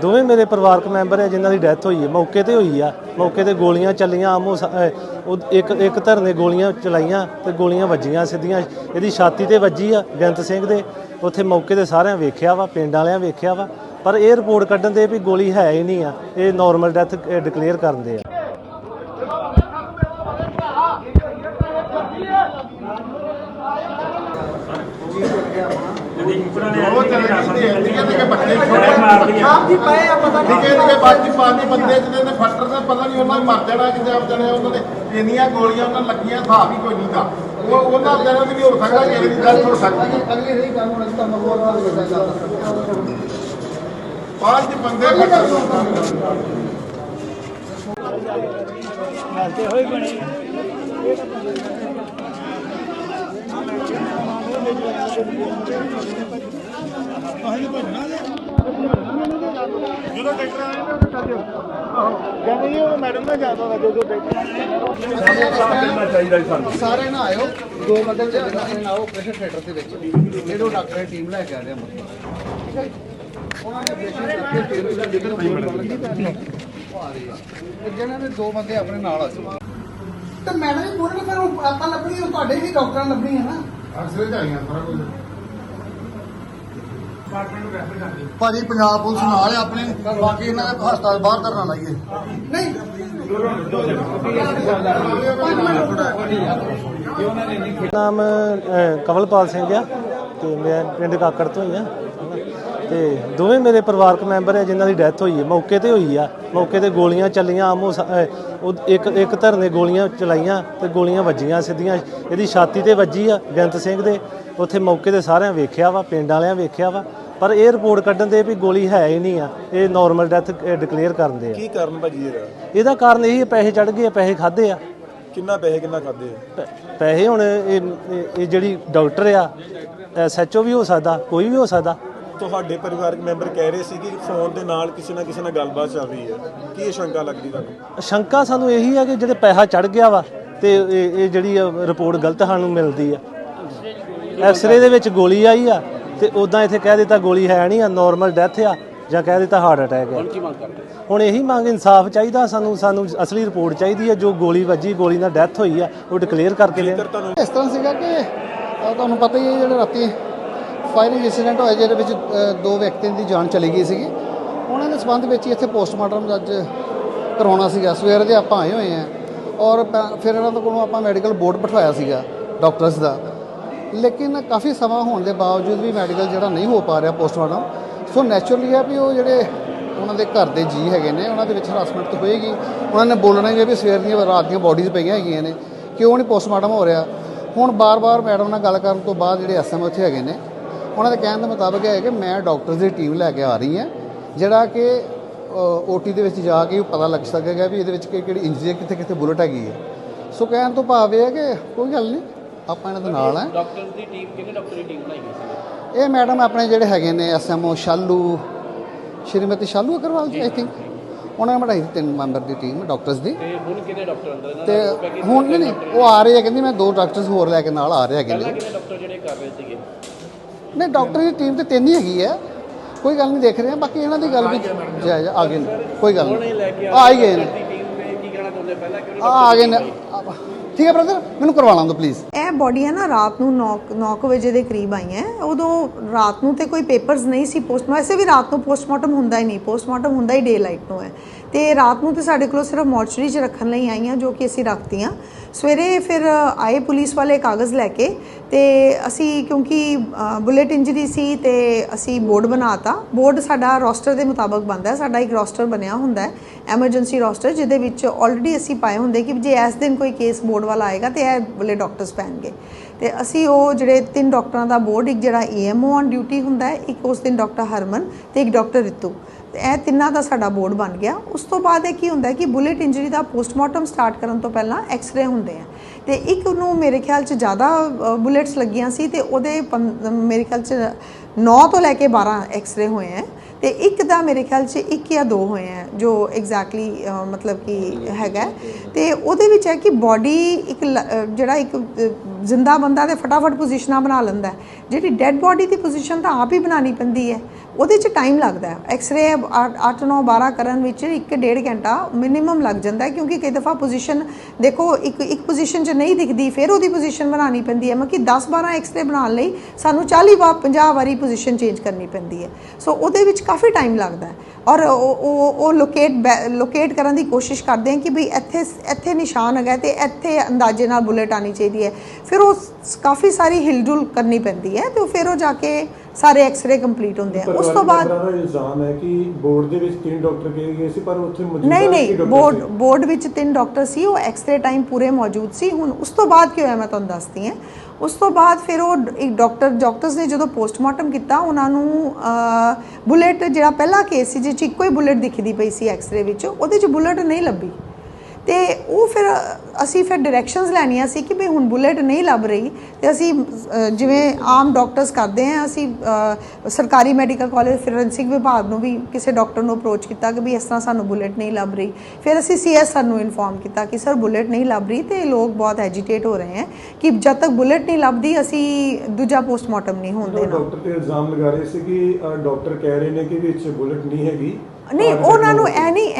ਦੋਵੇਂ ਮੇਰੇ ਪਰਿਵਾਰਕ ਮੈਂਬਰ ਹੈ, ਜਿਨ੍ਹਾਂ ਦੀ ਡੈਥ ਹੋਈ ਹੈ, ਮੌਕੇ ਤੇ ਹੋਈ ਆ। ਮੌਕੇ ਤੇ ਗੋਲੀਆਂ ਚੱਲੀਆਂ, ਆਮੋ ਸਾ- ਅਹ ਉਹ ਇੱਕ ਇੱਕ ਧਰ ਨੇ ਗੋਲੀਆਂ ਚਲਾਈਆਂ ਤੇ ਗੋਲੀਆਂ ਵੱਜੀਆਂ ਸਿੱਧੀਆਂ। ਇਹਦੀ ਛਾਤੀ ਤੇ ਵੱਜੀ ਆ ਬੇਅੰਤ ਸਿੰਘ ਦੇ। ਉੱਥੇ ਮੌਕੇ ਤੇ ਸਾਰਿਆਂ ਵੇਖਿਆ ਵਾ, ਪਿੰਡ ਵਾਲਿਆਂ ਵੇਖਿਆ ਵਾ। ਪਰ ਇਹ ਰਿਪੋਰਟ ਕੱਢਣ ਦੇ ਵੀ ਗੋਲੀ ਹੈ ਹੀ ਨਹੀਂ ਆ। ਇਹ ਨਾਰਮਲ ਡੈਥ ਡਿਕਲੇਅਰ ਕਰਨ ਦੇ ਆ। ਉਹ ਚਲੇ ਜਾਂਦੇ ਨਿੱਕੇ ਨਿੱਕੇ ਬੱਚੇ ਛੋਟੇ ਆਪ ਜੀ ਪਏ ਆ ਪਤਾ ਨਹੀਂ ਨਿੱਕੇ ਨਿੱਕੇ ਬਾਕੀ ਪਾਣੀ ਬੰਦੇ ਜਿਹਦੇ ਨੇ ਫੱਟਰ ਤੇ ਪਤਾ ਨਹੀਂ ਉਹਨਾਂ ਨੇ ਮਰ ਜਾਣਾ ਕਿਤੇ ਆਪ ਜਣੇ ਉਹਨਾਂ ਨੇ ਇੰਨੀਆਂ ਗੋਲੀਆਂ ਉਹਨਾਂ ਨੂੰ ਲੱਗੀਆਂ ਹਿਸਾਬ ਹੀ ਕੋਈ ਨਹੀਂ ਦਾ ਉਹ ਉਹਨਾਂ ਜਣਿਆਂ ਦੀ ਵੀ ਹੋ ਸਕਦਾ ਕਿ ਇਹਦੀ ਡੈਥ ਹੋ ਸਕਦੀ ਹੈ। ਅਗਲੀ ਰਹੀ ਗੱਲ ਹੁਣ ਤਾਂ ਮਗੋਰ ਨਾਲ ਗੱਲ ਪੰਜ ਬੰਦੇ ਫੱਟਰ ਜਦੋਂ ਆਏ ਨਾ ਆਹੋ ਕਹਿੰਦੇ ਮੈਡਮ ਦਾ ਦਾ ਸਾਰੇ ਨਾ ਆਇਓ। ਦੋ ਬੰਦੇ ਚੱਲੇ ਨਾ ਇਹਨਾਂ ਆਓ ਪ੍ਰੈਸ਼ਰ ਥੀਏਟਰ ਦੇ ਵਿੱਚ। ਇਹਨੂੰ ਡਾਕਟਰ ਦੀ ਟੀਮ ਲੈ ਕੇ ਆ ਰਿਹਾ ਮਤਲਬ ਠੀਕ ਹੈ ਜੀ? ਉਹਨਾਂ ਨੇ ਪ੍ਰੈਸ਼ਰ ਕਰਕੇ ਟੀਮ ਲੈ ਕੇ ਆ ਰਹੀ ਆ। ਤੇ ਜਿਹਨਾਂ ਨੇ ਦੋ ਬੰਦੇ ਆਪਣੇ ਨਾਲ ਆ। ਤੇ ਮੈਡਮ ਜੀ ਪੂਰੇ ਫਿਰ ਆਪਾਂ ਲੱਭਣੀ ਤੁਹਾਡੇ ਹੀ ਡਾਕਟਰਾਂ ਲੱਭਣੀ ਹੈ ਨਾ। ਅਕਸਰ ਜਾਈਆਂ ਸਾਰਾ ਕੁਝ ਭਾਜੀ ਪੰਜਾਬ ਪੁਲਿਸ ਨਾਲ ਆ ਆਪਣੇ। ਬਾਕੀ ਇਹਨਾਂ ਦੇ ਹਸਪਤਾਲ ਬਾਹਰ ਧਰਨਾ ਲਾਈਏ। ਨਹੀਂ ਨਾਮ ਅਹ, ਕਵਲਪਾਲ ਸਿੰਘ ਆ ਤੇ ਮੈਂ ਪਿੰਡ ਕਾਕੜ ਤੋਂ ਹੀ ਆ। ਤੇ ਦੋਵੇਂ ਮੇਰੇ ਪਰਿਵਾਰਕ ਮੈਂਬਰ ਹੈ ਜਿਨ੍ਹਾਂ ਦੀ ਡੈਥ ਹੋਈ ਹੈ ਮੌਕੇ ਤੇ ਹੋਈ ਆ। ਮੌਕੇ ਤੇ ਗੋਲੀਆਂ ਚੱਲੀਆਂ ਆਮੋ ਸਾ- ਅਹ, ਉਹ ਇੱਕ ਇੱਕ ਧਰ ਨੇ ਗੋਲੀਆਂ ਚਲਾਈਆਂ ਤੇ ਗੋਲੀਆਂ ਵੱਜੀਆਂ ਸਿੱਧੀਆਂ। ਇਹਦੀ ਛਾਤੀ ਤੇ ਵੱਜੀ ਆ ਬੇਅੰਤ ਸਿੰਘ ਦੇ। ਉੱਥੇ ਮੌਕੇ ਤੇ ਸਾਰਿਆਂ ਵੇਖਿਆ ਵਾ ਪਿੰਡ ਵਾਲਿਆਂ ਵੇਖਿਆ ਵਾ। ਪਰ ਇਹ ਰਿਪੋਰਟ ਕੱਢਣ ਦੇ ਵੀ ਗੋਲੀ ਹੈ ਹੀ ਨਹੀਂ ਆ। ਇਹ ਨਾਰਮਲ ਡੈਥ ਡਿਕਲੇਅਰ ਕਰਨ ਦੇ ਆ। ਕੀ ਕਾਰਨ ਭਾਜੀ ਇਹਦਾ? ਇਹਦਾ ਕਾਰਨ ਇਹ ਪੈਸੇ ਚੜ ਗਏ ਆ ਪੈਸੇ ਖਾਦੇ ਆ। ਕਿੰਨਾ ਪੈਸੇ ਕਿੰਨਾ ਖਾਦੇ ਪੈ- ਪੈਸੇ ਹੁਣ ਇਹ ਇਹ- ਇਹ ਜਿਹੜੀ ਡਾਕਟਰ ਆ ਐਸਐਚਓ ਵੀ ਹੋ ਸਕਦਾ ਕੋਈ ਵੀ ਹੋ ਸਕਦਾ। ਤੁਹਾਡੇ ਪਰਿਵਾਰਕ ਮੈਂਬਰ ਕਹਿ ਰਹੇ ਸੀ ਕਿ ਫੋਨ ਦੇ ਨਾਲ ਕਿਸੇ ਨਾ ਕਿਸੇ ਨਾਲ ਗੱਲਬਾਤ ਚੱਲ ਰਹੀ ਹੈ। ਕੀ ਇਹ ਸ਼ੰਕਾ ਲੱਗਦੀ ਤੁਹਾਨੂੰ? ਸ਼ੰਕਾ ਸਾਨੂੰ ਇਹੀ ਹੈ ਕਿ ਜਿਹੜੇ ਪੈਸਾ ਚੜ ਗਿਆ ਵਾ ਤੇ ਇਹ ਜਿਹੜੀ ਰਿਪੋਰਟ ਗਲਤ ਸਾਨੂੰ ਮਿਲਦੀ ਆ। ਐਕਸ-ਰੇ ਦੇ ਵਿੱਚ ਗੋਲੀ ਆਈ ਆ ਤੇ ਉਦਾਂ ਇੱਥੇ ਕਹਿ ਦਿੱਤਾ ਗੋਲੀ ਹੈ ਨਹੀਂ ਆ ਨਾਰਮਲ ਡੈਥ ਆ ਜਾਂ ਕਹਿ ਦਿੱਤਾ ਹਾਰਟ ਅਟੈਕ ਆ। ਹੁਣ ਇਹੀ ਮੰਗ ਇਨਸਾਫ ਚਾਹੀਦਾ ਸਾਨੂੰ ਸਾਨੂੰ ਅਸਲੀ ਰਿਪੋਰਟ ਚਾਹੀਦੀ ਹੈ ਜੋ ਗੋਲੀ ਵੱਜੀ ਗੋਲੀ ਨਾਲ ਡੈਥ ਹੋਈ ਆ ਉਹ ਡਿਕਲੇਅਰ ਕਰਕੇ ਦੇਣ ਇਸ ਤਰ੍ਹਾਂ ਸੀਗਾ ਕਿ ਤੁਹਾਨੂੰ ਪਤਾ ਹੀ ਹੈ ਜਿਹੜੇ ਰਾਤੀ ਫਾਇਰਿੰਗ ਇਨਸੀਡੈਂਟ ਹੋਇਆ ਜਿਹਦੇ ਵਿੱਚ ਦੋ ਵਿਅਕਤੀਆਂ ਦੀ ਜਾਨ ਚਲੀ ਗਈ ਸੀਗੀ। ਉਹਨਾਂ ਦੇ ਸਬੰਧ ਵਿੱਚ ਹੀ ਇੱਥੇ ਪੋਸਟਮਾਰਟਮ ਅੱਜ ਕਰਾਉਣਾ ਸੀਗਾ। ਸਵੇਰ ਦੇ ਆਪਾਂ ਆਏ ਹੋਏ ਆ ਔਰ ਫਿਰ ਇਹਨਾਂ ਦੇ ਕੋਲੋਂ ਆਪਾਂ ਮੈਡੀਕਲ ਬੋਰਡ ਬਿਠਾਇਆ ਸੀਗਾ ਡਾਕਟਰਸ ਦਾ। ਲੇਕਿਨ ਕਾਫੀ ਸਮਾਂ ਹੋਣ ਦੇ ਬਾਵਜੂਦ ਵੀ ਮੈਡੀਕਲ ਜਿਹੜਾ ਨਹੀਂ ਹੋ ਪਾ ਰਿਹਾ ਪੋਸਟਮਾਰਟਮ, ਸੋ ਨੈਚੁਰਲੀ ਆ ਵੀ ਉਹ ਜਿਹੜੇ ਉਹਨਾਂ ਦੇ ਘਰ ਦੇ ਜੀ ਹੈਗੇ ਨੇ, ਉਹਨਾਂ ਦੇ ਵਿੱਚ ਹਰਾਸਮੈਂਟ ਤਾਂ ਹੋਏਗੀ। ਉਹਨਾਂ ਨੇ ਬੋਲਣਾ ਹੀ ਵੀ ਸਵੇਰ ਦੀਆਂ ਰਾਤ ਦੀਆਂ ਬਾਡੀਜ਼ ਪਈਆਂ ਹੈਗੀਆਂ ਨੇ, ਕਿਉਂ ਨਹੀਂ ਪੋਸਟਮਾਰਟਮ ਹੋ ਰਿਹਾ? ਹੁਣ ਬਾਰ-ਬਾਰ ਮੈਡਮ ਨਾਲ ਗੱਲ ਕਰਨ ਤੋਂ ਬਾਅਦ ਜਿਹੜੇ ਐਸਐਮ ਉੱਥੇ ਹੈਗੇ ਨੇ ਉਹਨਾਂ ਦੇ ਕਹਿਣ ਦੇ ਮੁਤਾਬਕ ਹੈ ਕਿ ਮੈਂ ਡਾਕਟਰਸ ਦੀ ਟੀਮ ਲੈ ਕੇ ਆ ਰਹੀ ਹਾਂ ਜਿਹੜਾ ਕਿ ਓਟੀ ਦੇ ਵਿੱਚ ਜਾ ਕੇ ਪਤਾ ਲੱਗ ਸਕੇਗਾ ਵੀ ਇਹਦੇ ਵਿੱਚ ਕਿਹੜੀ ਇੰਜਰੀ ਹੈ ਕਿੱਥੇ ਕਿੱਥੇ ਬੁਲਟ ਹੈਗੀ ਹੈ। ਸੋ ਕਹਿਣ ਤੋਂ ਭਾਵ ਇਹ ਹੈ ਕਿ ਕੋਈ ਗੱਲ ਨਹੀਂ ਆਪਾਂ ਇਹਨਾਂ ਦੇ ਨਾਲ ਹੈ। ਡਾਕਟਰ ਦੀ ਟੀਮ ਕਿਹਨੇ ਡਾਕਟਰ ਦੀ ਟੀਮ ਬਣਾਈ ਗਈ ਸੀ? ਇਹ ਮੈਡਮ ਆਪਣੇ ਜਿਹੜੇ ਹੈਗੇ ਨੇ SMO Shalu Shrimati Shalu Agarwal ji I think ਉਹਨਾਂ ਨੇ ਬਣਾਈ ਤਿੰਨ ਮੈਂਬਰ ਦੀ ਟੀਮ ਡਾਕਟਰਸ ਦੀ। ਤੇ ਹੁਣ ਕਿਹਨੇ ਡਾਕਟਰ ਅੰਦਰ ਤੇ ਹੁਣ ਨਹੀਂ ਉਹ ਆ ਰਹੇ ਆ ਕਹਿੰਦੀ ਮੈਂ ਦੋ ਡਾਕਟਰਸ ਹੋਰ ਲੈ ਕੇ ਨਾਲ ਆ ਰਹੇ ਹੈਗੇ ਨੇ ਡਾਕਟਰ ਜਿਹੜੇ ਕਰ ਰਹੇ ਸੀਗੇ? ਨਹੀਂ ਡਾਕਟਰ ਦੀ ਟੀਮ ਤੇ ਤਿੰਨ ਹੀ ਹੈਗੀ ਹੈ ਕੋਈ ਗੱਲ ਨਹੀਂ ਦੇਖ ਰਹੇ ਆ ਬਾਕੀ ਇਹਨਾਂ ਦੀ ਗੱਲ ਵੀ ਜਾਇਜ਼ ਆ ਗਏ ਨੇ। ਕੋਈ ਗੱਲ ਨਹੀਂ ਆ ਹੀ ਗਏ ਨੇ। ਆ ਆ ਗਏ ਨੇ। ਠੀਕ ਹੈ ਬ੍ਰਦਰ ਮੈਨੂੰ ਕਰਵਾ ਲਾਂਗਾ ਪਲੀਜ਼ ਇਹ ਬੋਡੀਆਂ ਨਾ ਰਾਤ ਨੂੰ 9 9 ਵਜੇ ਦੇ ਕਰੀਬ ਆਈਆਂ ਉਦੋਂ ਰਾਤ ਨੂੰ ਤੇ ਕੋਈ ਪੇਪਰਸ ਨਹੀਂ ਸੀ ਪੋਸਟ ਵੈਸੇ ਵੀ ਰਾਤ ਨੂੰ ਪੋਸਟਮਾਰਟਮ ਹੁੰਦਾ ਹੀ ਨਹੀਂ। ਪੋਸਟਮਾਰਟਮ ਹੁੰਦਾ ਹੀ ਡੇ ਲਾਈਟ ਨੂੰ ਹੈ। ਤੇ ਰਾਤ ਨੂੰ ਤੇ ਸਾਡੇ ਕੋਲ ਸਿਰਫ ਮੋਰਚਰੀ 'ਚ ਰੱਖਣ ਲਈ ਆਈਆਂ ਜੋ ਕਿ ਅਸੀਂ ਰੱਖਤੀਆਂ। ਸਵੇਰੇ ਫਿਰ ਆਏ ਪੁਲਿਸ ਵਾਲੇ ਕਾਗਜ਼ ਲੈ ਕੇ ਤੇ ਅਸੀਂ ਕਿਉਂਕਿ ਬੁਲੇਟ ਇੰਜਰੀ ਸੀ ਤੇ ਅਸੀਂ ਬੋਰਡ ਬਣਾਤਾ। ਬੋਰਡ ਸਾਡਾ ਰੋਸਟਰ ਦੇ ਮੁਤਾਬਕ ਬਣਦਾ ਹੈ। ਸਾਡਾ ਇੱਕ ਰੋਸਟਰ ਬਣਿਆ ਹੁੰਦਾ ਹੈ, ਐਮਰਜੈਂਸੀ ਰੋਸਟਰ, ਜਿਹਦੇ ਵਿੱਚ ਆਲਰੇਡੀ ਅਸੀਂ ਪਾਏ ਹੁੰਦੇ ਕਿ ਜੇ ਇਸ ਦਿਨ ਕੋਈ ਕੇਸ ਬੋਰਡ ਵਾਲਾ ਆਏਗਾ ਤੇ ਇਹ ਵਾਲੇ ਡਾਕਟਰਸ ਪੈਣਗੇ। ਤੇ ਅਸੀਂ ਉਹ ਜਿਹੜੇ ਤਿੰਨ ਡਾਕਟਰਾਂ ਦਾ ਬੋਰਡ, ਇੱਕ ਜਿਹੜਾ ਈਐਮਓ ਔਨ ਡਿਊਟੀ ਹੁੰਦਾ ਹੈ, ਇੱਕ ਉਸ ਦਿਨ ਡਾਕਟਰ ਹਰਮਨ ਤੇ ਇੱਕ ਡਾਕਟਰ ਰਿਤੂ। ਇਹ ਤਿੰਨਾਂ ਦਾ ਸਾਡਾ ਬੋਰਡ ਬਣ ਗਿਆ। ਉਸ ਤੋਂ ਬਾਅਦ ਇਹ ਕੀ ਹੁੰਦਾ ਕਿ ਬੁਲੇਟ ਇੰਜਰੀ ਦਾ ਪੋਸਟਮਾਰਟਮ ਸਟਾਰਟ ਕਰਨ ਤੋਂ ਪਹਿਲਾਂ ਐਕਸ-ਰੇ ਹੁੰਦੇ ਆ। ਤੇ ਇੱਕ ਨੂੰ ਮੇਰੇ ਖਿਆਲ 'ਚ ਜ਼ਿਆਦਾ ਬੁਲੇਟਸ ਲੱਗੀਆਂ ਸੀ ਤੇ ਉਹਦੇ ਪੰ- ਮੇਰੇ ਖਿਆਲ 'ਚ 9 ਤੋਂ ਲੈ ਕੇ 12 ਐਕਸ-ਰੇ ਹੋਏ ਆ। ਤੇ ਇੱਕ ਦਾ ਮੇਰੇ ਖਿਆਲ 'ਚ ਇੱਕ ਜਾਂ ਦੋ ਹੋਏ ਆ, ਜੋ ਐਗਜ਼ੈਕਟਲੀ ਮਤਲਬ ਕਿ ਹੈਗਾ। ਹੈ। ਤੇ ਉਹਦੇ ਵਿੱਚ ਹੈ ਕਿ ਬਾਡੀ ਇੱਕ ਲ- ਜਿਹੜਾ ਇੱਕ ਜ਼ਿੰਦਾ ਬੰਦਾ ਤੇ ਫਟਾਫਟ ਪੋਜੀਸ਼ਨਾਂ ਬਣਾ ਲੈਂਦਾ। ਜਿਹੜੀ ਡੈੱਡ ਬਾਡੀ ਦੀ ਪੋਜੀਸ਼ਨ ਤਾਂ ਆਪ ਹੀ ਬਣਾਉਣੀ ਪੈਂਦੀ ਹੈ। ਉਹਦੇ 'ਚ ਟਾਈਮ ਲੱਗਦਾ ਹੈ। ਐਕਸ-ਰੇ 8 9 12 ਕਰਨ ਵਿੱਚ 1.5 ਘੰਟਾ ਮਿਨੀਮਮ ਲੱਗ ਜਾਂਦਾ ਹੈ ਕਿਉਂਕਿ ਕਈ ਦਫਾ ਪੋਜੀਸ਼ਨ ਦੇਖੋ, ਇੱਕ ਇੱਕ ਪੋਜੀਸ਼ਨ 'ਚ ਨਹੀਂ ਦਿਖਦੀ, ਫਿਰ ਉਹਦੀ ਪੋਜੀਸ਼ਨ ਬਣਾਉਣੀ ਪੈਂਦੀ ਹੈ। ਮਤਲਬ ਕਿ 10 12 ਐਕਸ-ਰੇ ਬਣਾਉਣ ਲਈ ਸਾਨੂੰ 40 ਵਾਰ 50 ਵਾਰੀ ਪੋਜੀਸ਼ਨ ਚੇਂਜ ਕਰਨੀ ਪੈਂਦੀ ਹੈ। ਸੋ ਉਹਦੇ ਵਿੱਚ ਕਾਫੀ ਟਾਈਮ ਲੱਗਦਾ ਔਰ ਉਹ ਉਹ ਉਹ ਲੋਕੇਟ ਲੋਕੇਟ ਕਰਨ ਦੀ ਕੋਸ਼ਿਸ਼ ਕਰਦੇ ਹਾਂ ਕਿ ਵੀ ਇੱਥੇ ਇੱਥੇ ਨਿਸ਼ਾਨ ਹੈਗਾ ਤੇ ਇੱਥੇ ਅੰਦਾਜ਼ੇ ਨਾਲ ਬੁਲੇਟ ਆਣੀ ਚਾਹੀਦੀ ਹੈ। ਫਿਰ ਉਹ ਕਾਫੀ ਸਾਰੀ ਹਿਲਜੁਲ ਕਰਨੀ ਪੈਂਦੀ ਹੈ ਤੇ ਫਿਰ ਉਹ ਜਾ ਕੇ ਸਾਰੇ ਐਕਸ-ਰੇ ਕੰਪਲੀਟ ਹੁੰਦੇ ਆ। ਉਸ ਤੋਂ ਬਾਅਦ ਦਾ ਇਲਜ਼ਾਮ ਹੈ ਕਿ ਬੋਰਡ ਦੇ ਵਿੱਚ ਤਿੰਨ ਡਾਕਟਰ ਕਹੇ ਗਏ ਸੀ ਪਰ ਉੱਥੇ ਮੌਜੂਦਾ ਨਹੀਂ ਨਹੀਂ ਬੋਰਡ। ਬੋਰਡ ਵਿੱਚ ਤਿੰਨ ਡਾਕਟਰ ਸੀ ਉਹ ਐਕਸ-ਰੇ ਟਾਈਮ ਪੂਰੇ ਮੌਜੂਦ ਸੀ। ਹੁਣ ਉਸ ਤੋਂ ਬਾਅਦ ਕੀ ਹੋਇਆ ਮੈਂ ਤੁਹਾਨੂੰ ਦੱਸਦੀ ਹਾਂ। ਉਸ ਤੋਂ ਬਾਅਦ ਫਿਰ ਉਹ ਇੱਕ ਡਾਕਟਰ ਡਾਕਟਰਸ ਨੇ ਜਦੋਂ ਪੋਸਟਮਾਰਟਮ ਕੀਤਾ ਉਹਨਾਂ ਨੂੰ ਬੁਲੇਟ ਜਿਹੜਾ ਪਹਿਲਾ ਕੇਸ ਸੀ 'ਚ ਇੱਕੋ ਹੀ ਬੁਲੇਟ ਦਿਖਦੀ ਪਈ ਸੀ ਐਕਸ-ਰੇ ਵਿੱਚ ਉਹਦੇ 'ਚ ਬੁਲੇਟ ਨਹੀਂ ਲੱਭੀ। ਤੇ ਉਹ ਫਿਰ ਅਸੀਂ ਫਿਰ ਡਾਇਰੈਕਸ਼ਨਸ ਲੈਣੀਆਂ ਸੀ ਕਿ ਵੀ ਹੁਣ ਬੁਲੇਟ ਨਹੀਂ ਲੱਭ ਰਹੀ ਤੇ ਅਸੀਂ ਜਿਵੇਂ ਆਮ ਡਾਕਟਰਸ ਕਰਦੇ ਆ ਅਸੀਂ ਸਰਕਾਰੀ ਮੈਡੀਕਲ ਕਾਲਜ ਫੋਰੈਂਸਿਕ ਵਿਭਾਗ ਨੂੰ ਵੀ ਕਿਸੇ ਡਾਕਟਰ ਨੂੰ ਅਪਰੋਚ ਕੀਤਾ ਕਿ ਵੀ ਇਸ ਤਰ੍ਹਾਂ ਸਾਨੂੰ ਬੁਲੇਟ ਨਹੀਂ ਲੱਭ ਰਹੀ। ਫਿਰ ਅਸੀਂ ਸੀਐਸਆਰ ਨੂੰ ਇਨਫੋਰਮ ਕੀਤਾ ਕਿ ਸਰ ਬੁਲੇਟ ਨਹੀਂ ਲੱਭ ਰਹੀ ਤੇ ਲੋਕ ਬਹੁਤ ਐਜੀਟੇਟ ਹੋ ਰਹੇ ਹੈ ਕਿ ਜਦ ਤੱਕ ਬੁਲੇਟ ਨਹੀਂ ਲੱਭਦੀ ਅਸੀਂ ਦੂਜਾ ਪੋਸਟਮਾਰਟਮ ਨਹੀਂ ਹੋਣ ਦੇਣਾ। ਡਾਕਟਰ ਤੇ ਇਲਜ਼ਾਮ ਲਗਾ ਰਹੇ ਸੀ ਕਿ ਡਾਕਟਰ ਕਹਿ ਰਹੇ ਨੇ ਕਿ ਵਿੱਚ ਬੁਲਟ ਨਹੀਂ ਹੈਗੀ। ਨਹੀਂ ਉਹਨਾਂ ਨੂੰ ਨਹੀਂ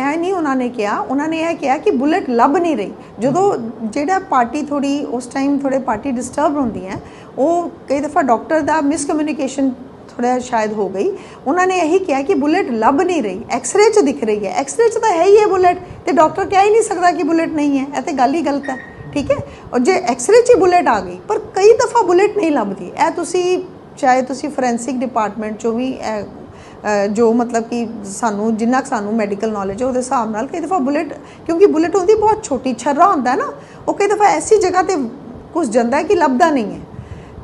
ਉਹਨਾਂ ਨੇ ਕਿਹਾ, ਉਹਨਾਂ ਨੇ ਇਹ ਕਿਹਾ ਕਿ ਬੁਲੇਟ ਲੱਭ ਨਹੀਂ ਰਹੀ। ਜਦੋਂ ਜਿਹੜਾ ਪਾਰਟੀ ਥੋੜੀ ਉਸ ਟਾਈਮ ਥੋੜੇ ਪਾਰਟੀ ਡਿਸਟਰਬ ਹੁੰਦੀ ਹੈ, ਉਹ ਕਈ ਦਫਾ ਡਾਕਟਰ ਦਾ ਮਿਸਕਮਿਊਨੀਕੇਸ਼ਨ ਥੋੜਾ ਸ਼ਾਇਦ ਹੋ ਗਈ। ਉਹਨਾਂ ਨੇ ਇਹੀ ਕਿਹਾ ਕਿ ਬੁਲੇਟ ਲੱਭ ਨਹੀਂ ਰਹੀ ਐਕਸ-ਰੇ 'ਚ ਦਿਖ ਰਹੀ ਹੈ। ਐਕਸ-ਰੇ 'ਚ ਤਾਂ ਹੈ ਹੀ ਹੈ ਬੁਲੇਟ ਤੇ ਡਾਕਟਰ ਕਹਿ ਹੀ ਨਹੀਂ ਸਕਦਾ ਕਿ ਬੁਲੇਟ ਨਹੀਂ ਹੈ। ਇਹ ਤੇ ਗੱਲ ਹੀ ਗਲਤ ਹੈ, ਠੀਕ ਹੈ? ਔਰ ਜੇ ਐਕਸ-ਰੇ 'ਚ ਬੁਲੇਟ ਆ ਗਈ, ਪਰ ਕਈ ਦਫਾ ਬੁਲੇਟ ਨਹੀਂ ਲੱਭਦੀ। ਇਹ ਤੁਸੀਂ, ਚਾਹੇ ਤੁਸੀਂ ਫੋਰੈਂਸਿਕ ਡਿਪਾਰਟਮੈਂਟ 'ਚੋਂ ਵੀ ਇਹ ਜੋ ਮਤਲਬ ਕਿ ਸਾਨੂੰ, ਜਿੰਨਾ ਕੁ ਸਾਨੂੰ ਮੈਡੀਕਲ ਨੌਲੇਜ ਹੈ, ਉਹਦੇ ਹਿਸਾਬ ਨਾਲ ਕਈ ਦਫਾ ਬੁਲੇਟ ਕਿਉਂਕਿ ਬੁਲੇਟ ਹੁੰਦੀ ਬਹੁਤ ਛੋਟੀ, ਛਰਰਾ ਹੁੰਦਾ ਨਾ, ਉਹ ਕਈ ਦਫਾ ਐਸੀ ਜਗ੍ਹਾ ਤੇ ਘੁਸ ਜਾਂਦਾ ਹੈ ਕਿ ਲੱਭਦਾ ਨਹੀਂ ਹੈ।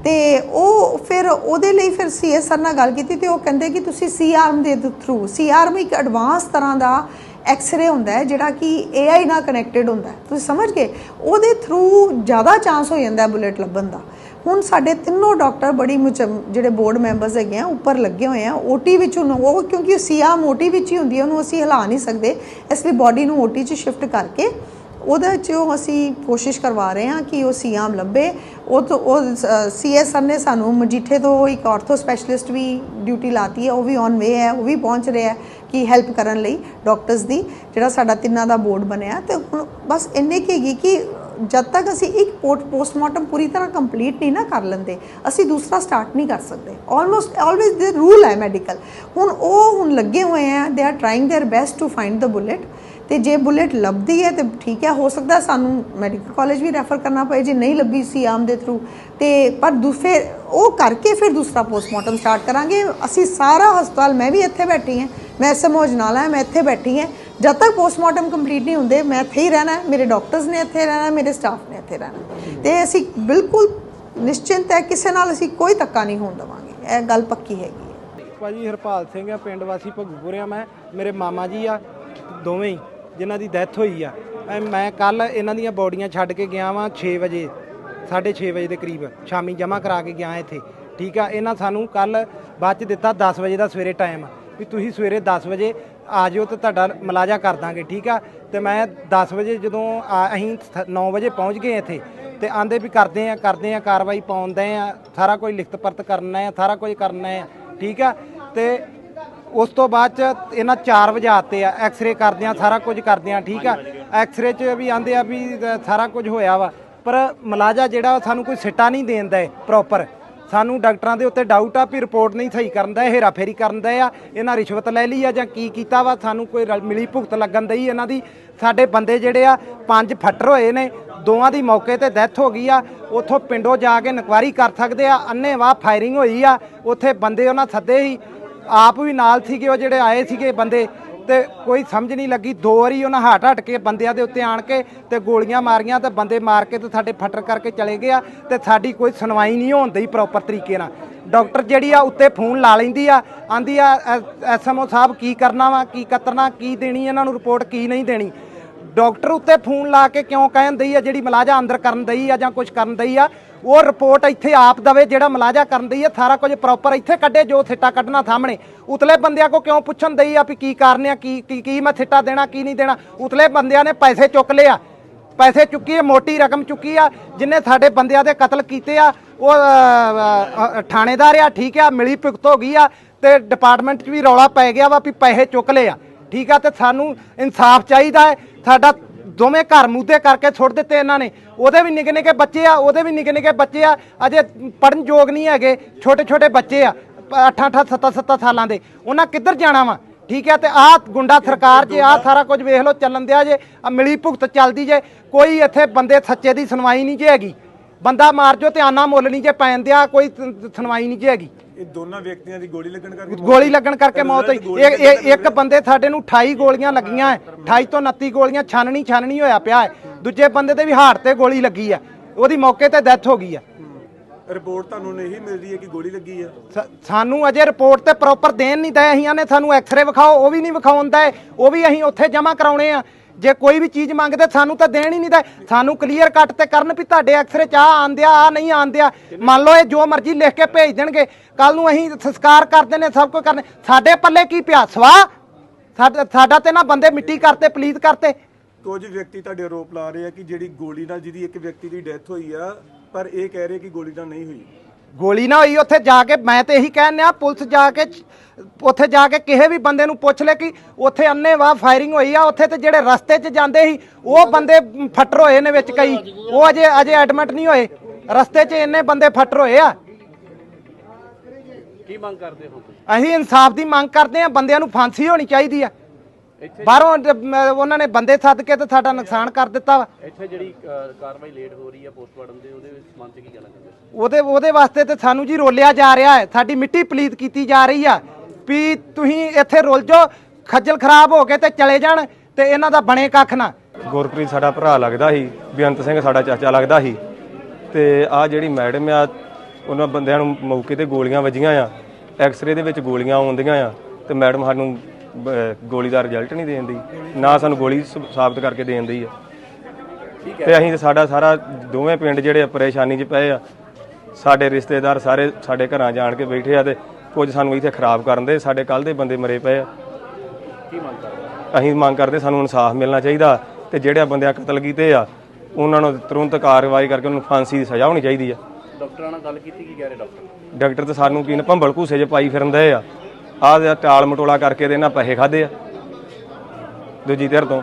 ਤੇ ਉਹ ਫਿਰ ਉਹਦੇ ਲਈ ਫਿਰ ਸੀਐਸਆਰ ਨਾਲ ਗੱਲ ਕੀਤੀ ਤੇ ਉਹ ਕਹਿੰਦੇ ਕਿ ਤੁਸੀਂ ਸੀ ਆਰਮ ਦੇ ਥਰੂ ਸੀ ਆਰਮ ਇੱਕ ਐਡਵਾਂਸ ਤਰ੍ਹਾਂ ਦਾ ਐਕਸ-ਰੇ ਹੁੰਦਾ ਹੈ, ਜਿਹੜਾ ਕਿ ਏਆਈ ਨਾਲ ਕਨੈਕਟਡ ਹੁੰਦਾ ਤੁਸੀਂ ਸਮਝ ਗਏ? ਉਹਦੇ ਥਰੂ ਜ਼ਿਆਦਾ ਚਾਂਸ ਹੋ ਜਾਂਦਾ ਬੁਲੇਟ ਲੱਭਣ ਦਾ। ਹੁਣ ਸਾਡੇ ਤਿੰਨੋਂ ਡਾਕਟਰ ਬੜੀ ਮੁਚਮ, ਜਿਹੜੇ ਬੋਰਡ ਮੈਂਬਰਸ ਹੈਗੇ ਆ, ਉੱਪਰ ਲੱਗੇ ਹੋਏ ਆ ਓਟੀ ਵਿੱਚ ਉਹਨੂੰ, ਉਹ ਕਿਉਂਕਿ ਸੀਆਮ ਓਟੀ ਵਿੱਚ ਹੀ ਹੁੰਦੀ ਹੈ ਉਹਨੂੰ ਅਸੀਂ ਹਿਲਾ ਨਹੀਂ ਸਕਦੇ। ਇਸ ਲਈ ਬਾਡੀ ਨੂੰ ਓਟੀ 'ਚ ਸ਼ਿਫਟ ਕਰਕੇ ਉਹਦੇ 'ਚ ਉਹ ਅਸੀਂ ਕੋਸ਼ਿਸ਼ ਕਰਵਾ ਰਹੇ ਹਾਂ ਕਿ ਉਹ ਸੀਆਮ ਲੱਭੇ। ਉਹ ਤੋਂ, ਉਹ ਸੀਐਸਆਰ ਨੇ ਸਾਨੂੰ ਮਜੀਠੇ ਤੋਂ ਇੱਕ ਆਰਥੋ ਸਪੈਸ਼ਲਿਸਟ ਵੀ ਡਿਊਟੀ ਲਾਤੀ ਹੈ, ਉਹ ਵੀ ਔਨ ਵੇ ਹੈ, ਉਹ ਵੀ ਪਹੁੰਚ ਰਿਹਾ ਹੈ ਕਿ ਹੈਲਪ ਕਰਨ ਲਈ ਡਾਕਟਰਸ ਦੀ, ਜਿਹੜਾ ਸਾਡਾ ਤਿੰਨਾਂ ਦਾ ਬੋਰਡ ਬਣਿਆ। ਤੇ ਹੁਣ ਬਸ ਇੰਨੇ ਕੀ ਹੈਗੀ ਕਿ ਜਦ ਤੱਕ ਅਸੀਂ ਇੱਕ ਪੋਸਟ ਪੋਸਟਮਾਰਟਮ ਪੂਰੀ ਤਰ੍ਹਾਂ ਕੰਪਲੀਟ ਨਹੀਂ ਨਾ ਕਰ ਲੈਂਦੇ ਅਸੀਂ ਦੂਸਰਾ ਸਟਾਰਟ ਨਹੀਂ ਕਰ ਸਕਦੇ ਆਲਮੋਸਟ ਆਲਵੇਜ਼ ਦੇ ਰੂਲ ਹੈ ਮੈਡੀਕਲ ਹੁਣ ਉਹ ਹੁਣ ਲੱਗੇ ਹੋਏ ਆ they are trying their best to find the bullet ਤੇ ਜੇ ਬੁਲੇਟ ਲੱਭਦੀ ਹੈ ਤੇ ਠੀਕ ਹੈ ਹੋ ਸਕਦਾ ਸਾਨੂੰ ਮੈਡੀਕਲ ਕਾਲਜ ਵੀ ਰੈਫਰ ਕਰਨਾ ਪਏ ਜੇ ਨਹੀਂ ਲੱਭੀ ਸੀ ਆਮ ਦੇ ਥਰੂ ਤੇ ਪਰ ਦੂਸਰੇ ਉਹ ਕਰਕੇ ਫਿਰ ਦੂਸਰਾ ਪੋਸਟਮਾਰਟਮ ਸਟਾਰਟ ਕਰਾਂਗੇ ਅਸੀਂ ਸਾਰਾ ਹਸਪਤਾਲ ਮੈਂ ਵੀ ਇੱਥੇ ਬੈਠੀ ਹਾਂ ਮੈਂ ਐਸਐਮਓ ਅਜਨਾਲਾ ਹਾਂ ਮੈਂ ਇੱਥੇ ਬੈਠੀ ਹਾਂ ਜਦ ਤੱਕ ਪੋਸਟਮਾਰਟਮ ਕੰਪਲੀਟ ਨਹੀਂ ਹੁੰਦੇ, ਮੈਂ ਇੱਥੇ ਹੀ ਰਹਿਣਾ ਮੇਰੇ ਡਾਕਟਰਸ ਨੇ ਇੱਥੇ ਰਹਿਣਾ ਮੇਰੇ ਸਟਾਫ ਨੇ ਇੱਥੇ ਰਹਿਣਾ ਹੈ। ਤੇ ਅਸੀਂ ਬਿਲਕੁਲ ਨਿਸ਼ਚਿੰਤ ਹੈ, ਕਿਸੇ ਨਾਲ ਅਸੀਂ ਕੋਈ ਧੱਕਾ ਨਹੀਂ ਹੋਣ ਦੇਵਾਂਗੇ। ਇਹ ਗੱਲ ਪੱਕੀ ਹੈਗੀ ਹੈ। ਭਾਜੀ, ਹਰਪਾਲ ਸਿੰਘ ਆ ਪਿੰਡ ਵਾਸੀ ਭਗੂਪੁਰ ਆ ਮੈਂ, ਮੇਰੇ ਮਾਮਾ ਜੀ ਆ, ਦੋਵੇਂ ਹੀ, ਜਿਨ੍ਹਾਂ ਦੀ ਡੈਥ ਹੋਈ ਆ। ਮੈਂ ਕੱਲ ਇਹਨਾਂ ਦੀਆਂ ਬੋਡੀਆਂ ਛੱਡ ਕੇ ਗਿਆ ਵਾਂ 6 ਵਜੇ 6:30 ਵਜੇ ਦੇ ਕਰੀਬ, ਸ਼ਾਮੀ ਜਮ੍ਹਾਂ ਕਰਾ ਕੇ ਗਿਆ ਇੱਥੇ। ਠੀਕ ਆ, ਇਹਨਾਂ ਸਾਨੂੰ ਕੱਲ ਬਾਅਦ ਚ ਦਿੱਤਾ 10 ਵਜੇ ਦਾ ਸਵੇਰੇ ਟਾਈਮ ਵੀ ਤੁਸੀਂ ਸਵੇਰੇ 10 ਵਜੇ ਆ ਜਿਓ ਤੇ ਤੁਹਾਡਾ ਮਲਾਜਾ ਕਰ ਦਾਂਗੇ ਠੀਕ ਆ? ਤੇ ਮੈਂ 10 ਵਜੇ ਜਦੋਂ ਆ- ਅਸੀਂ 9 ਵਜੇ ਪਹੁੰਚ ਗਏ ਇੱਥੇ ਤੇ ਆਂਦੇ ਵੀ ਕਰਦੇ ਆ ਕਰਦੇ ਆ ਕਾਰਵਾਈ ਪਾਉਂਦੇ ਆ ਸਾਰਾ ਕੁਝ ਲਿਖਤ ਪਰਤ ਕਰਨਾ ਆ ਸਾਰਾ ਕੁਝ ਕਰਨਾ ਆ ਠੀਕ ਆ? ਤੇ ਉਸ ਤੋਂ ਬਾਅਦ ਚ ਇਹਨਾਂ 4 ਵਜੇ ਆਤੇ ਆ ਐਕਸ-ਰੇ ਕਰਦੇ ਆ ਸਾਰਾ ਕੁਝ ਕਰਦੇ ਆ ਠੀਕ ਆ? ਐਕਸ-ਰੇ ਚ ਵੀ ਆਂਦੇ ਆ ਵੀ ਅ, ਸਾਰਾ ਕੁਝ ਹੋਇਆ ਵਾ ਪਰ ਮਲਾਜਾ ਜਿਹੜਾ ਉਹ ਸਾਨੂੰ ਕੋਈ ਸਿੱਟਾ ਨਹੀਂ ਦੇਂਦਾ ਪ੍ਰੋਪਰ। ਸਾਨੂੰ ਡਾਕਟਰਾਂ ਦੇ ਉੱਤੇ ਡਾਊਟ ਆ ਵੀ ਰਿਪੋਰਟ ਨਹੀਂ ਸਹੀ ਕਰਨ ਦਾ ਹੇਰਾ ਫੇਰੀ ਕਰਨ ਦਾ ਆ, ਇਹਨਾਂ ਰਿਸ਼ਵਤ ਲੈ ਲਈ ਆ ਜਾਂ ਕੀ ਕੀਤਾ ਵਾ, ਸਾਨੂੰ ਕੋਈ ਰਲ- ਮਿਲੀ ਭੁਗਤ ਲੱਗਣ ਦਈ ਇਹਨਾਂ ਦੀ। ਸਾਡੇ ਬੰਦੇ ਜਿਹੜੇ ਆ, ਪੰਜ ਫੱਟਰ ਹੋਏ ਨੇ, ਦੋਵਾਂ ਦੀ ਮੌਕੇ ਤੇ ਡੈਥ ਹੋ ਗਈ ਆ, ਉੱਥੋਂ ਪਿੰਡੋਂ ਜਾ ਕੇ ਇਨਕੁਆਇਰੀ ਕਰ ਸਕਦੇ ਆ ਅੰਨੇਵਾਹ ਫਾਇਰਿੰਗ ਹੋਈ ਆ, ਉੱਥੇ ਬੰਦੇ ਉਹਨਾਂ ਸੱਦੇ ਸੀ। ਆਪ ਵੀ ਨਾਲ ਸੀਗੇ, ਉਹ ਜਿਹੜੇ ਆਏ ਸੀਗੇ ਬੰਦੇ ਤੇ ਕੋਈ ਸਮਝ ਨਹੀਂ ਲੱਗੀ। ਦੋ ਵਾਰੀ ਉਹਨਾਂ ਹਟ ਹਟ ਕੇ ਬੰਦਿਆਂ ਦੇ ਉੱਤੇ ਆਣ ਕੇ ਤੇ ਗੋਲੀਆਂ ਮਾਰੀਆਂ ਤੇ ਬੰਦੇ ਮਾਰ ਕੇ ਤੇ ਸਾਡੇ ਫੱਟਰ ਕਰਕੇ ਚਲੇ ਗਏ ਆ ਤੇ ਸਾਡੀ ਕੋਈ ਸੁਣਵਾਈ ਨਹੀਂ ਹੁੰਦੀ ਪ੍ਰੋਪਰ ਤਰੀਕੇ ਨਾਲ। ਡਾਕਟਰ ਜਿਹੜੀ ਆ ਉੱਤੇ ਫੋਨ ਲਾ ਲੈਂਦੀ ਆ, ਆਂਦੀ ਆ ਐਸਐਮਓ ਸਾਹਿਬ ਕੀ ਕਰਨਾ ਵਾ, ਕੀ ਕਤਰਨਾ, ਕੀ ਦੇਣੀ ਇਹਨਾਂ ਨੂੰ ਰਿਪੋਰਟ, ਕੀ ਨਹੀਂ ਦੇਣੀ। ਡਾਕਟਰ ਉੱਤੇ ਫੋਨ ਲਾ ਕੇ ਕਿਉਂ ਕਹਿਣ ਦਈ ਆ, ਜਿਹੜੀ ਮਲਾਜਾ ਅੰਦਰ ਕਰਨ ਦਈ ਆ ਜਾਂ ਕੁਝ ਕਰਨ ਦਈ ਆ ਉਹ ਰਿਪੋਰਟ ਇੱਥੇ ਆਪ ਦਵੇ ਜਿਹੜਾ ਮਲਾਜਾ ਕਰਨ ਦਈ ਆ ਸਾਰਾ ਕੁਝ ਪ੍ਰੋਪਰ ਇੱਥੇ ਕੱਢੇ ਜੋ ਥਿੱਟਾ ਕੱਢਣਾ ਸਾਹਮਣੇ। ਉਤਲੇ ਬੰਦਿਆਂ ਕੋ ਕਿਉਂ ਪੁੱਛਣ ਦਈ ਆ ਵੀ ਕੀ ਕਾਰਨ ਆ ਕੀ ਕੀ ਕੀ ਮੈਂ ਥਿੱਟਾ ਦੇਣਾ ਕੀ ਨਹੀਂ ਦੇਣਾ? ਉਤਲੇ ਬੰਦਿਆਂ ਨੇ ਪੈਸੇ ਚੁੱਕ ਲਿਆ ਪੈਸੇ ਚੁੱਕੀ ਆ ਮੋਟੀ ਰਕਮ ਚੁੱਕੀ ਆ ਜਿਨੇ ਸਾਡੇ ਬੰਦਿਆਂ ਦੇ ਕਤਲ ਕੀਤੇ ਆ ਉਹ ਅ, ਅ, ਥਾਣੇਦਾਰ ਆ ਠੀਕ ਆ ਮਿਲੀ ਭੁਗਤ ਹੋ ਗਈ ਆ ਤੇ ਡਿਪਾਰਟਮੈਂਟ 'ਚ ਵੀ ਰੌਲਾ ਪੈ ਗਿਆ ਵਾ ਵੀ ਪੈਸੇ ਚੁੱਕ ਲਏ ਆ। ਠੀਕ ਆ ਤੇ ਸਾਨੂੰ ਇਨਸਾਫ ਚਾਹੀਦਾ ਹੈ। ਸਾਡਾ ਦੋਵੇਂ ਘਰ ਮੂਧੇ ਕਰਕੇ ਛੁੱਟ ਦਿੱਤੇ ਇਹਨਾਂ ਨੇ। ਉਹਦੇ ਵੀ ਨਿੱਕੇ ਨਿੱਕੇ ਬੱਚੇ ਆ, ਉਹਦੇ ਵੀ ਨਿੱਕੇ ਨਿੱਕੇ ਬੱਚੇ ਆ। ਅਜੇ ਪੜਨ ਯੋਗ ਨਹੀਂ ਹੈਗੇ, ਛੋਟੇ ਛੋਟੇ ਬੱਚੇ ਆ 8 8 7 7 ਸਾਲਾਂ ਦੇ। ਉਹਨਾਂ ਕਿੱਧਰ ਜਾਣਾ ਵਾ? ਠੀਕ ਹੈ ਤੇ ਆਹ ਗੁੰਡਾ ਸਰਕਾਰ ਜੇ, ਆਹ ਸਾਰਾ ਕੁਝ ਵੇਖ ਲਓ, ਚੱਲਣ ਦਿਆ ਜੇ ਮਿਲੀ ਭੁਗਤ ਚੱਲਦੀ ਜੇ, ਕੋਈ ਇੱਥੇ ਬੰਦੇ ਸੱਚੇ ਦੀ ਸੁਣਵਾਈ ਨਹੀਂ ਜੇ ਹੈਗੀ। ਬੰਦਾ ਮਾਰ ਜੋ ਤੇ ਆਨਾ ਮੁੱਲ ਨਹੀਂ ਜੇ ਪੈਣ ਦਿਆ ਕੋਈ ਸੁਣਵਾਈ ਨਹੀਂ ਜੇ ਹੈਗੀ। ਇਹ ਦੋਨਾਂ ਵਿਅਕਤੀਆਂ ਦੀ ਗੋਲੀ ਲੱਗਣ ਕਰਕੇ ਗੋਲੀ ਲੱਗਣ ਕਰਕੇ ਮੌਤ ਹੋਈ। ਇਹ ਇੱਕ ਬੰਦੇ ਸਾਡੇ ਨੂੰ 28 ਗੋਲੀਆਂ ਲੱਗੀਆਂ ਹੈ 28 ਤੋਂ 29 ਗੋਲੀਆਂ ਛਾਨਣੀ ਛਾਨਣੀ ਹੋਇਆ ਪਿਆ ਹੈ ਦੂਜੇ ਬੰਦੇ ਤੇ ਵੀ ਹਾਰਟ ਤੇ ਗੋਲੀ ਲੱਗੀ ਹੈ ਉਹਦੀ ਮੌਕੇ ਤੇ ਡੈਥ ਹੋ ਗਈ ਹੈ। ਰਿਪੋਰਟ ਤੁਹਾਨੂੰ ਨਹੀਂ ਮਿਲ ਰਹੀ ਹੈ ਕਿ ਗੋਲੀ ਲੱਗੀ ਹੈ ਸਾਨੂੰ ਅਜੇ ਰਿਪੋਰਟ ਤੇ ਪ੍ਰੋਪਰ ਦੇਣ ਨਹੀਂ ਦਏ। ਅਸੀਂ ਨੇ ਸਾਨੂੰ ਐਕਸ-ਰੇ ਵਿਖਾਓ ਉਹ ਵੀ ਨਹੀਂ ਵਿਖਾਉਂਦਾ ਉਹ ਵੀ ਅਸੀਂ ਉੱਥੇ ਜਮ੍ਹਾਂ ਕਰਾਉਣੇ ਆ। ਜੇ ਕੋਈ ਵੀ ਚੀਜ਼ ਮੰਗਦੇ, ਸਾਨੂੰ ਤਾਂ ਦੇਣ ਹੀ ਨਹੀਂ ਦਏ ਸਾਨੂੰ ਕਲੀਅਰ ਕੱਟ ਤੇ ਕਰਨ ਵੀ ਤੁਹਾਡੇ ਐਕਸ-ਰੇ ਆਂਦਿਆ ਆ ਨਹੀਂ ਆਂਦਿਆ ਮੰਨ ਲਓ ਇਹ ਜੋ ਮਰਜ਼ੀ ਲਿਖ ਕੇ ਭੇਜ ਦੇਣਗੇ। ਕੱਲ ਨੂੰ ਅਸੀਂ ਸੰਸਕਾਰ ਕਰਦੇ ਨੇ, ਸਭ ਕੁਝ ਕਰਦੇ ਸਾਡੇ ਪੱਲੇ ਕੀ ਪਿਆ? ਸਵਾ? ਸਾਡਾ ਸਾਡਾ ਤੇ ਨਾ ਬੰਦੇ ਮਿੱਟੀ ਕਰਤੇ ਪਲੀਤ ਕਰਤੇ। ਕੁਝ ਵਿਅਕਤੀ ਤੁਹਾਡੇ ਆਰੋਪ ਲਾ ਰਹੇ ਆ ਕਿ ਜਿਹੜੀ ਗੋਲੀ ਨਾਲ ਜਿਹਦੀ ਇੱਕ ਵਿਅਕਤੀ ਦੀ ਡੈਥ ਹੋਈ ਆ, ਪਰ ਇਹ ਕਹਿ ਰਹੇ ਕਿ ਗੋਲੀ ਨਾਲ ਨਹੀਂ ਹੋਈ। ਗੋਲੀ ਨਾ ਹੋਈ ਉੱਥੇ ਜਾ ਕੇ ਮੈਂ ਤੇ ਇਹੀ ਕਹਿਣ ਆ ਪੁਲਿਸ ਜਾ ਕੇ ਉੱਥੇ ਜਾ ਕੇ ਕਿਸੇ ਵੀ ਬੰਦੇ ਨੂੰ ਪੁੱਛ ਲੈ ਕਿ ਉੱਥੇ ਅੰਨੇਵਾਹ ਫਾਇਰਿੰਗ ਹੋਈ ਆ ਉੱਥੇ ਤੇ ਜਿਹੜੇ ਰਸਤੇ 'ਚ ਜਾਂਦੇ ਸੀ ਉਹ ਬੰਦੇ ਫੱਟਰ ਹੋਏ ਨੇ ਵਿੱਚ ਕਈ ਉਹ ਅਜੇ ਅਜੇ ਐਡਮਿਟ ਨਹੀਂ ਹੋਏ। ਰਸਤੇ 'ਚ ਇੰਨੇ ਬੰਦੇ ਫੱਟਰ ਹੋਏ ਆ। ਕੀ ਮੰਗ ਕਰਦੇ ਹੋ ਅਸੀਂ ਇਨਸਾਫ ਦੀ ਮੰਗ ਕਰਦੇ ਆ ਬੰਦਿਆਂ ਨੂੰ ਫਾਂਸੀ ਹੋਣੀ ਚਾਹੀਦੀ ਆ। ਬਾਹਰੋਂ ਮ, ਉਹਨਾਂ ਨੇ ਬੰਦੇ ਸੱਦ ਕੇ ਤੇ ਸਾਡਾ ਨੁਕਸਾਨ ਕਰ ਦਿੱਤਾ ਵਾ। ਇੱਥੇ ਜਿਹੜੀ ਅ, ਕਾਰਵਾਈ ਲੇਟ ਹੋ ਰਹੀ ਹੈ ਪੋਸਟਮਾਰਟਮ ਦੇ ਉਹਦੇ ਵਿੱਚ ਸੰਬੰਧ 'ਚ ਕੀ ਕਹਿਣਾ ਚਾਹੁੰਦੇ ਹੋ ਉਹਦੇ ਉਹਦੇ ਵਾਸਤੇ ਤੇ ਸਾਨੂੰ ਜੀ ਰੋਲਿਆ ਜਾ ਰਿਹਾ ਹੈ। ਸਾਡੀ ਮਿੱਟੀ ਪਲੀਤ ਕੀਤੀ ਜਾ ਰਹੀ ਆ ਵੀ ਤੁਸੀਂ ਇੱਥੇ ਰੁੱਲ ਜਾਓ ਖੱਜਲ ਖਰਾਬ ਹੋ ਕੇ ਤੇ ਚਲੇ ਜਾਣ ਤੇ ਇਹਨਾਂ ਦਾ ਬਣੇ ਕੱਖ ਨਾ। ਗੁਰਪ੍ਰੀਤ ਸਾਡਾ ਭਰਾ ਲੱਗਦਾ ਸੀ ਬੇਅੰਤ ਸਿੰਘ ਸਾਡਾ ਚਾਚਾ ਲੱਗਦਾ ਸੀ। ਤੇ ਆ ਜਿਹੜੀ ਮੈਡਮ ਆ ਉਹਨਾਂ ਬੰਦਿਆਂ ਨੂੰ ਮੌਕੇ ਤੇ ਗੋਲੀਆਂ ਵੱਜੀਆਂ ਆ ਐਕਸ-ਰੇ ਦੇ ਵਿੱਚ ਗੋਲੀਆਂ ਆਉਂਦੀਆਂ ਆ ਤੇ ਮੈਡਮ ਸਾਨੂੰ ਗੋਲੀ ਦਾ ਰਿਜ਼ਲਟ ਨਹੀਂ ਦੇਣ ਦੀ। ਨਾ ਸਾਨੂੰ ਗੋਲੀ ਸਾਬਤ ਕਰਕੇ ਦੇਣ ਦੀ ਆ। ਤੇ ਅਸੀਂ ਤੇ ਸਾਡਾ ਸਾਰਾ ਦੋਵੇਂ ਪਿੰਡ ਜਿਹੜੇ ਪਰੇਸ਼ਾਨੀ 'ਚ ਪਏ ਆ। ਸਾਡੇ ਰਿਸ਼ਤੇਦਾਰ ਸਾਰੇ ਸਾਡੇ ਘਰਾਂ ਜਾਣ ਕੇ ਬੈਠੇ ਆ ਤੇ ਕੁਝ ਸਾਨੂੰ ਇੱਥੇ ਖਰਾਬ ਕਰਨ ਦੇ ਸਾਡੇ ਕੱਲ ਦੇ ਬੰਦੇ ਮਰੇ ਪਏ ਆ। ਕੀ ਮੰਗ ਕਰਦੇ? ਅਸੀਂ ਮੰਗ ਕਰਦੇ ਸਾਨੂੰ ਇਨਸਾਫ ਮਿਲਣਾ ਚਾਹੀਦਾ ਤੇ ਜਿਹੜੇ ਬੰਦਿਆਂ ਕਤਲ ਕੀਤੇ ਆ ਉਹਨਾਂ ਨੂੰ ਤੁਰੰਤ ਕਾਰਵਾਈ ਕਰਕੇ ਉਹਨਾਂ ਨੂੰ ਫਾਂਸੀ ਦੀ ਸਜ਼ਾ ਹੋਣੀ ਚਾਹੀਦੀ ਆ। ਡਾਕਟਰਾਂ ਨਾਲ ਗੱਲ ਕੀਤੀ ਕੀ ਕਹਿ ਰਹੇ ਡਾਕਟਰ? ਡਾਕਟਰ ਤੇ ਸਾਨੂੰ ਕੀ ਨਾ ਭੰਬਲ ਘੂਸੇ 'ਚ ਪਾਈ ਫਿਰਦੇ ਆ। ਆਹ ਦੇ ਟਾਲ ਮਟੋਲਾ ਕਰਕੇ ਤੇ ਇਹਨਾਂ ਪੈਸੇ ਖਾਦੇ ਆ ਦੂਜੀ ਧਿਰ ਤੋਂ।